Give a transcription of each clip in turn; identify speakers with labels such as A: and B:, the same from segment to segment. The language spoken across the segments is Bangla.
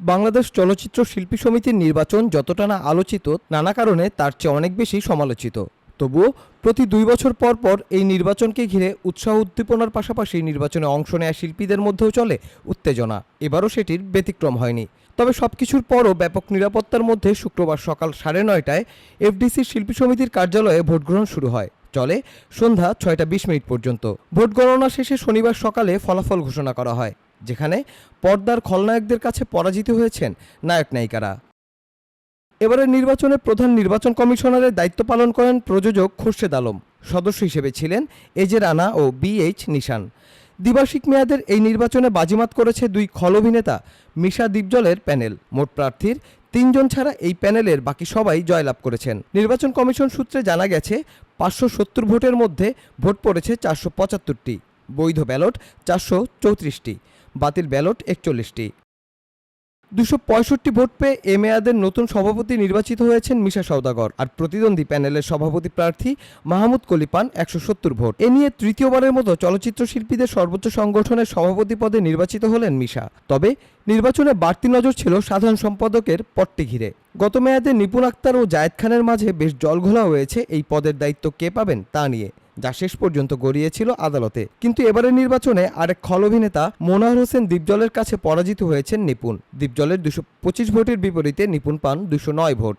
A: বাংলাদেশ চলচ্চিত্র শিল্পী সমিতির নির্বাচন যতটা না আলোচিত, নানা কারণে তার চেয়ে অনেক বেশি সমালোচিত। তবুও প্রতি দুই বছর পর পর এই নির্বাচনকে ঘিরে উৎসাহ উদ্দীপনার পাশাপাশি নির্বাচনে অংশ নেয়া শিল্পীদের মধ্যেও চলে উত্তেজনা। এবারও সেটির ব্যতিক্রম হয়নি। তবে সব কিছুর পরও ব্যাপক নিরাপত্তার মধ্যে শুক্রবার সকাল সাড়ে নয়টায় এফডিসি শিল্পী সমিতির কার্যালয়ে ভোটগ্রহণ শুরু হয়। চলে সন্ধ্যা ছয়টা বিশ মিনিট পর্যন্ত। ভোট গণনা শেষে শনিবার সকালে ফলাফল ঘোষণা করা হয়। যেখানে পর্দার খলনায়কদের কাছে পরাজিত হয়েছেন নায়ক নায়িকারা। এবারের নির্বাচনে প্রধান নির্বাচন কমিশনারের দায়িত্ব পালন করেন প্রযোজক খোরশেদ আলম। সদস্য হিসেবে ছিলেন এজে রানা ও বিএইচ নিশান। দ্বিবার্ষিক মেয়াদের এই নির্বাচনে বাজিমাত করেছে দুই খল অভিনেতা মিশা দ্বীপজলের প্যানেল। মোট প্রার্থীর তিনজন ছাড়া এই প্যানেলের বাকি সবাই জয়লাভ করেছেন। নির্বাচন কমিশন সূত্রে জানা গেছে, পাঁচশো সত্তর ভোটের মধ্যে ভোট পড়েছে চারশো পঁচাত্তরটি। বৈধ ব্যালট চারশো চৌত্রিশটি। বাতিল ব্যালট একচল্লিশটি। দুশো পঁয়ষট্টি ভোট পেয়ে এ মেয়াদের নতুন সভাপতি নির্বাচিত হয়েছেন মিশা সওদাগর আর প্রতিদ্বন্দ্বী প্যানেলের সভাপতি প্রার্থী মাহমুদ কলিপান একশো সত্তর ভোট। এ নিয়ে তৃতীয়বারের মতো চলচ্চিত্র শিল্পীদের সর্বোচ্চ সংগঠনের সভাপতি পদে নির্বাচিত হলেন মিশা। তবে নির্বাচনে বাড়তি নজর ছিল সাধারণ সম্পাদকের পদটি ঘিরে। গত মেয়াদে নিপুণ আক্তার ও জায়েদ খানের মাঝে বেশ জলঘোলা হয়েছে, এই পদের দায়িত্ব কে পাবেন তা নিয়ে। যা শেষ পর্যন্ত গড়িয়েছিল আদালতে। কিন্তু এবারের নির্বাচনে আরেক খল অভিনেতা মোনার হোসেন দ্বীপজলের কাছে পরাজিত হয়েছেন নিপুণ। দ্বীপজলের দুশো পঁচিশ ভোটের বিপরীতে নিপুণ পান দুশো নয় ভোট।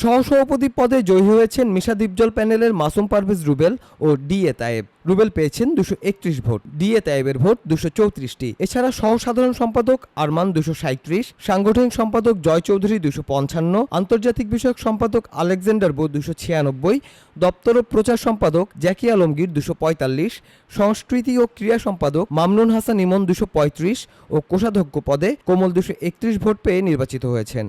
A: সহসভাপতি পদে জয়ী হয়েছেন মিশা দীপজল প্যানেলের মাসুম পারভেজ রুবেল ও ডি এ তায়েব। রুবেল পেয়েছেন দুশো একত্রিশ ভোট, ডি এ তায়েবের ভোট দুশো চৌত্রিশটি। এছাড়া সহ সাধারণ সম্পাদক আরমান দুশো সাঁত্রিশ সাংগঠনিক সম্পাদক জয় চৌধুরী দুশো পঞ্চান্ন, আন্তর্জাতিক বিষয়ক সম্পাদক আলেকজান্ডার বো দুশো ছিয়ানব্বই, দপ্তর ও প্রচার সম্পাদক জ্যাকি আলমগীর দুশো পঁয়তাল্লিশ, সংস্কৃতি ও ক্রীড়া সম্পাদক মামনুন হাসান ইমন দুশো পঁয়ত্রিশ ও কোষাধ্যক্ষ পদে কোমল দুশো একত্রিশ ভোট পেয়ে নির্বাচিত হয়েছেন।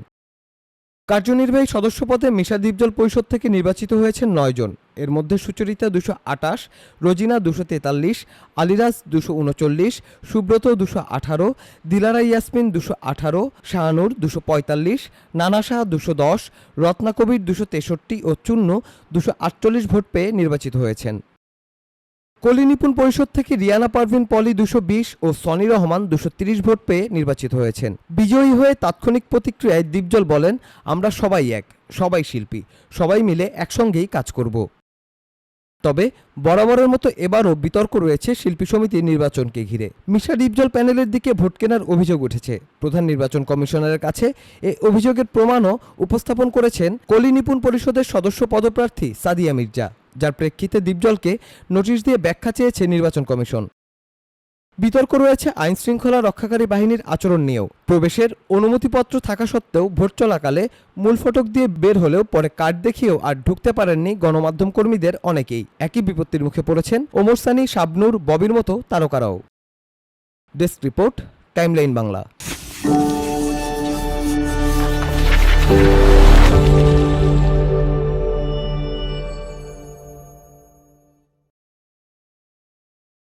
A: কার্যনির্বাহী সদস্য পদে মিশা দ্বীপজল পরিষদ থেকে নির্বাচিত হয়েছেন নয়জন এর মধ্যে সুচরিতা দুশো আটাশ রোজিনা দুশো তেতাল্লিশ, আলিরাজ দুশো উনচল্লিশ, সুব্রত দুশো আঠারো দিলারা ইয়াসমিন দুশো আঠারো, শাহানুর দুশো পঁয়তাল্লিশ, নানা শাহ দুশো দশ, রত্না কবির দুশো তেষট্টি ও চূন্য দুশো আটচল্লিশ ভোট পেয়ে নির্বাচিত হয়েছেন। কলি নিপুণ পরিষদ থেকে রিয়ানা পারভিন, পলি দুশো বিশ ও সনি রহমান দুশো তিরিশ ভোট পেয়ে নির্বাচিত হয়েছেন। বিজয়ী হয়ে তাৎক্ষণিক প্রতিক্রিয়ায় দীপজল বলেন, আমরা সবাই এক, সবাই শিল্পী, সবাই মিলে একসঙ্গেই কাজ করব। তবে বরাবরের মতো এবারও বিতর্ক রয়েছে শিল্পী সমিতির নির্বাচনকে ঘিরে। মিশা ডিপজল প্যানেলের দিকে ভোট কেনার অভিযোগ উঠেছে। প্রধান নির্বাচন কমিশনারের কাছে এ অভিযোগের প্রমাণও উপস্থাপন করেছেন কলি নিপুণ পরিষদের সদস্য পদপ্রার্থী সাদিয়া মির্জা। যার প্রেক্ষিতে দীপজলকে নোটিশ দিয়ে ব্যাখ্যা চেয়েছে নির্বাচন কমিশন। বিতর্ক রয়েছে আইন শৃঙ্খলা রক্ষাকারী বাহিনীর আচরণ নিয়েও। প্রবেশের অনুমতিপত্র থাকা সত্ত্বেও ভোট চলাকালে মূল ফটক দিয়ে বের হলেও পরে কার্ড দেখিয়েও আর ঢুকতে পারেননি গণমাধ্যম কর্মীদের অনেকেই। একই বিপত্তির মুখে পড়েছেন ওমর সানি, শাবনুর, ববির মতো তারকারাও। Desk report, timeline Bangla.